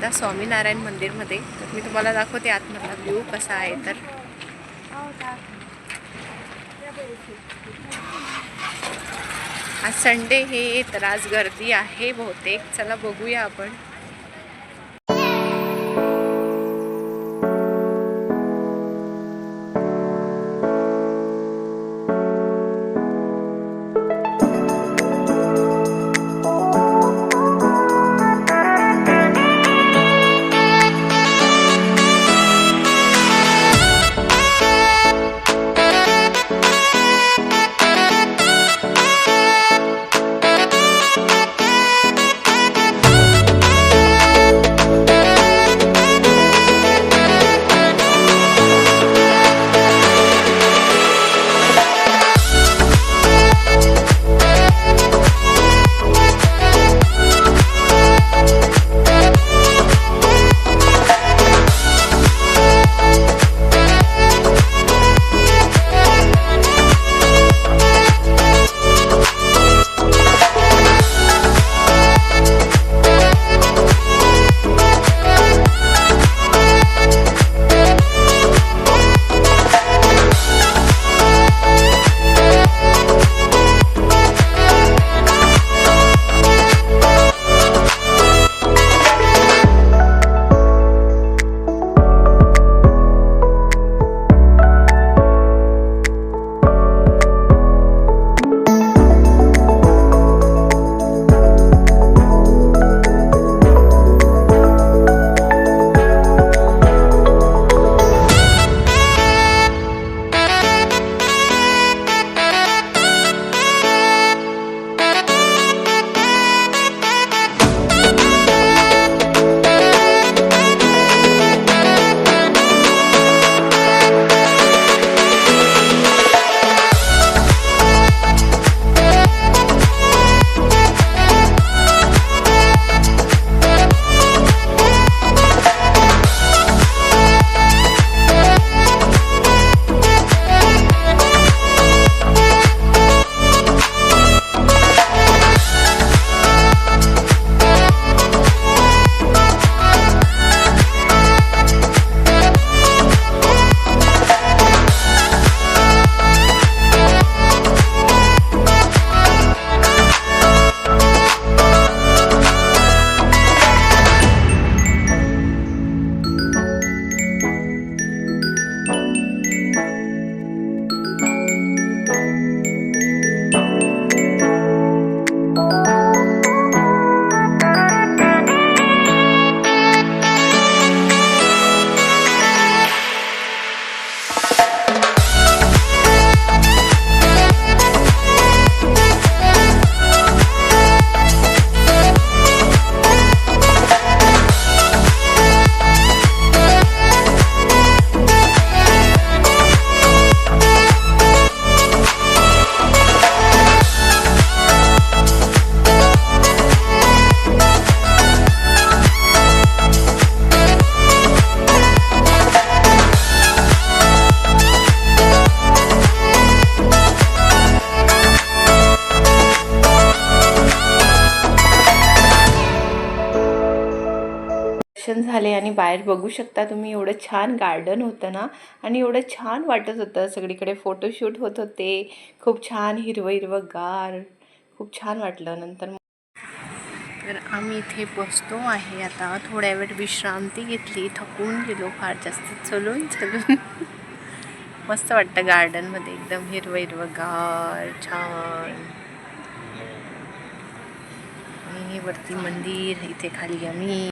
आता स्वामीनारायण मंदिरमध्ये. तर मी तुम्हाला दाखवते आतमधला व्ह्यू कसा आहे तर. आज संडे हे तर आज गर्दी आहे बहुतेक. चला बघूया आपण. आणि बाहेर बघू शकता तुम्ही एवढं छान गार्डन होतं ना. आणि एवढं छान वाटत होतं. सगळीकडे फोटोशूट होत होते. खूप छान हिरवं हिरवं गार. खूप छान वाटलं नंतर तर आम्ही इथे बसतो आहे. आता थोड्या वेळ विश्रांती घेतली. थकून गेलो. फार जास्त चलून चलून. मस्त वाटतं गार्डनमध्ये. एकदम हिरवं हिरवं गार. छान. आणि वरती मंदिर. इथे खाली आम्ही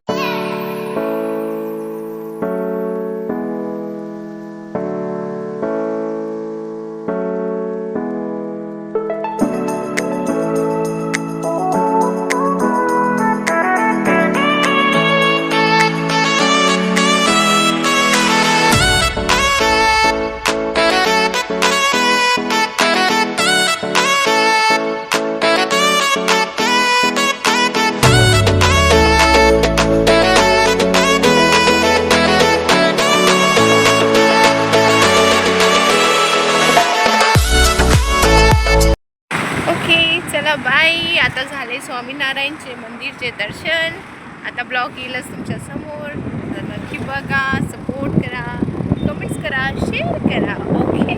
ओके चला बाय आता झाले स्वामीनारायणचे मंदिरचे दर्शन. आता ब्लॉग येईलच तुमच्यासमोर. तर नक्की बघा सपोर्ट करा कमेंट्स करा शेअर करा. ओके